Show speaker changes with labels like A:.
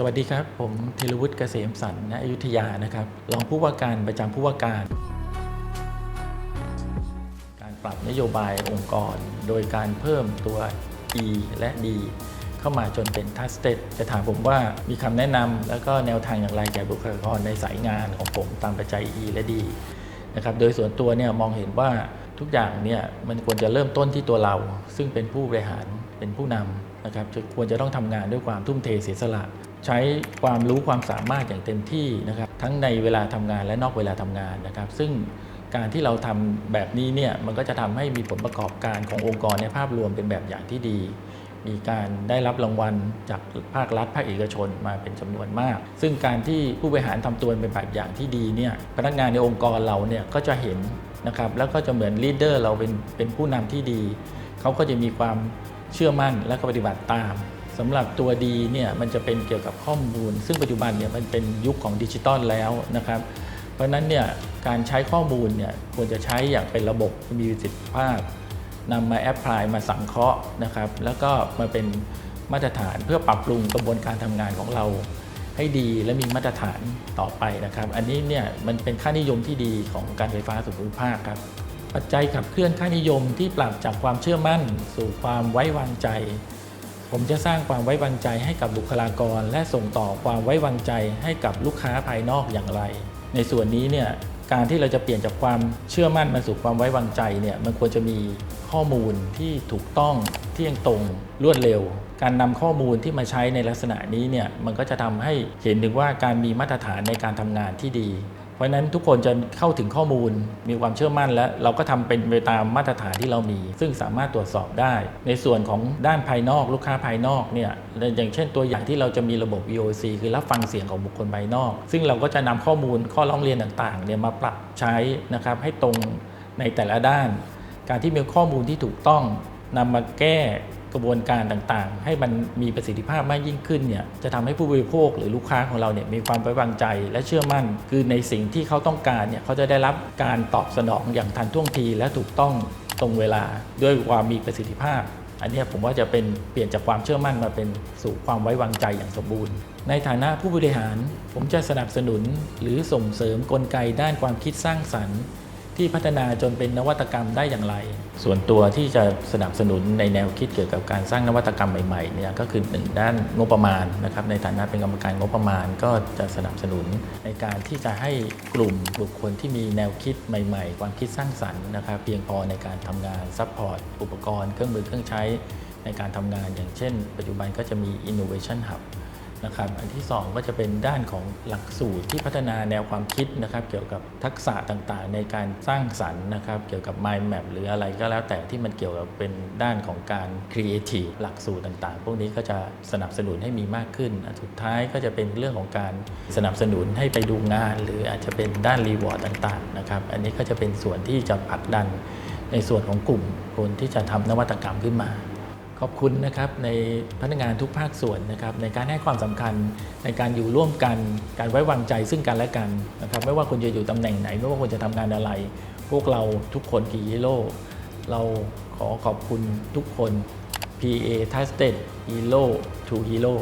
A: สวัสดีครับ ผมธีรวุฒิเกษมสันณอยุธยานะครับ รองผู้ว่าการประจำผู้ว่าการ การปรับนโยบายองค์กร โดยการเพิ่มตัว E และ D เข้ามาจนเป็น trusted จะถามผมว่ามีคำแนะนำแล้วก็แนวทางอย่างไรแก่บุคลากรในสายงานของผมตามปัจจัย E และ D นะครับ โดยส่วนตัวเนี่ยมองเห็นว่าทุกอย่างเนี่ยมันควรจะเริ่มต้นที่ตัวเรา ซึ่งเป็นผู้บริหารเป็นผู้นำ นะครับควรจะต้องทำงานด้วยความทุ่มเทเสียสละ ใช้ความรู้ความสามารถอย่างเต็มที่นะครับทั้งในเวลาทำงานและนอกเวลาทำงานนะครับ ซึ่งการที่เราทำแบบนี้เนี่ยมันก็จะทำให้มีผลประกอบการขององค์กรในภาพรวมเป็นแบบอย่างที่ดี มีการได้รับรางวัลจากภาครัฐ ภาคเอกชนมาเป็นจำนวนมาก ซึ่งการที่ผู้บริหารทำตัวเป็นแบบอย่างที่ดีเนี่ยพนักงานในองค์กรเราเนี่ยก็จะเห็นนะครับแล้วก็จะเหมือนลีดเดอร์เราเป็นเป็นผู้นำที่ดีเขาก็จะมีความ เชื่อมั่นและก็ปฏิบัติตามสำหรับตัวดีเนี่ยมันจะเป็นเกี่ยวกับข้อมูล ซึ่งปัจจุบันเนี่ยมันเป็นยุคของดิจิตอลแล้วนะครับ เพราะฉะนั้นเนี่ยการใช้ข้อมูลเนี่ยควรจะใช้อย่างเป็นระบบมีประสิทธิภาพนำมาแอพพลายมาสังเคราะห์นะครับแล้วก็มาเป็นมาตรฐานเพื่อปรับปรุงกระบวนการทำงานของเรา ให้ดีและมีมาตรฐานต่อไปนะครับ อันนี้เนี่ยมันเป็นค่านิยมที่ดีของการไฟฟ้าส่วนภูมิภาคครับ ปัจจัยขับเคลื่อนค่านิยมที่ปรับจากความเชื่อมั่น สู่ความไว้วางใจ ผมจะสร้างความไว้วางใจให้กับบุคลากร และส่งต่อความไว้วางใจให้กับลูกค้าภายนอกอย่างไร ในส่วนนี้เนี่ยการที่เราจะเปลี่ยนจากความเชื่อมั่นมาสู่ความไว้วางใจเนี่ยมันควรจะมีข้อมูลที่ถูกต้องเที่ยงตรงรวดเร็ว การนำข้อมูลที่มาใช้ในลักษณะนี้เนี่ยมันก็จะทำให้เห็นถึงว่าการมีมาตรฐานในการทำงานที่ดี เพราะฉะนั้นทุกคนจะเข้าถึงข้อมูลมีความเชื่อมั่นและเราก็ทำเป็นไปตามมาตรฐานที่เรามี ซึ่งสามารถตรวจสอบได้ ในส่วนของด้านภายนอกลูกค้าภายนอกเนี่ยอย่างเช่นตัวอย่างที่เราจะมีระบบ VOC คือรับฟังเสียงของบุคคลภายนอก ซึ่งเราก็จะนำข้อมูลข้อร้องเรียนต่างๆเนี่ยมาปรับใช้นะครับให้ตรงในแต่ละด้าน การที่มีข้อมูลที่ถูกต้องนำมาแก้ กระบวนการต่างๆ ให้มันมีประสิทธิภาพมากยิ่งขึ้นเนี่ยจะทำให้ผู้บริโภคหรือลูกค้าของเราเนี่ยมีความไว้วางใจและเชื่อมั่น คือในสิ่งที่เขาต้องการเนี่ยเขาจะได้รับการตอบสนองอย่างทันท่วงทีและถูกต้องตรงเวลาด้วยความมีประสิทธิภาพ อันนี้ผมว่าจะเป็นเปลี่ยนจากความเชื่อมั่นมาเป็นสู่ความไว้วางใจอย่างสมบูรณ์ ในฐานะผู้บริหาร ผมจะสนับสนุนหรือส่งเสริมกลไกด้านความคิดสร้างสรรค์ ที่พัฒนาจนเป็นนวัตกรรมได้อย่างไร ส่วนตัวที่จะสนับสนุนในแนวคิดเกี่ยวกับการสร้างนวัตกรรมใหม่ๆเนี่ยก็คือหนึ่งด้านงบประมาณนะครับในฐานะเป็นกรรมการงบประมาณก็จะสนับสนุนในการที่จะให้กลุ่มบุคคลที่มีแนวคิดใหม่ ๆ ความคิดสร้างสรรค์นะครับเพียงพอในการทำงานซัพพอร์ตอุปกรณ์เครื่องมือเครื่องใช้ในการทำงานอย่างเช่น ปัจจุบันก็จะมี Innovation Hub นะครับอันที่ 2 ก็จะเป็นด้านของหลักสูตรที่พัฒนาแนวความคิดนะครับ เกี่ยวกับทักษะต่างๆ ในการสร้างสรรค์นะครับ เกี่ยวกับ mind map หรืออะไรก็แล้วแต่ที่มันเกี่ยวกับเป็นด้านของการ creative หลักสูตรต่างๆ พวกนี้ก็จะสนับสนุนให้มีมากขึ้นอันสุดท้ายก็จะเป็นเรื่องของการสนับสนุนให้ไปดูงาน หรืออาจจะเป็นด้าน reward ต่างๆนะครับ อันนี้ก็จะเป็นส่วนที่จะผลักดันในส่วนของกลุ่มคนที่จะทำนวัตกรรมขึ้นมา ขอบคุณนะครับในพนักงานทุกภาคส่วนนะครับในการให้ความสำคัญในการอยู่ร่วมกันการไว้วางใจซึ่งกันและกันนะครับไม่ว่าคุณจะอยู่ตำแหน่งไหน ไม่ว่าคุณจะทำงานอะไร พวกเราทุกคนกีฮีโร่เราขอขอบคุณทุกคน PA t a s t e d Hero to Hero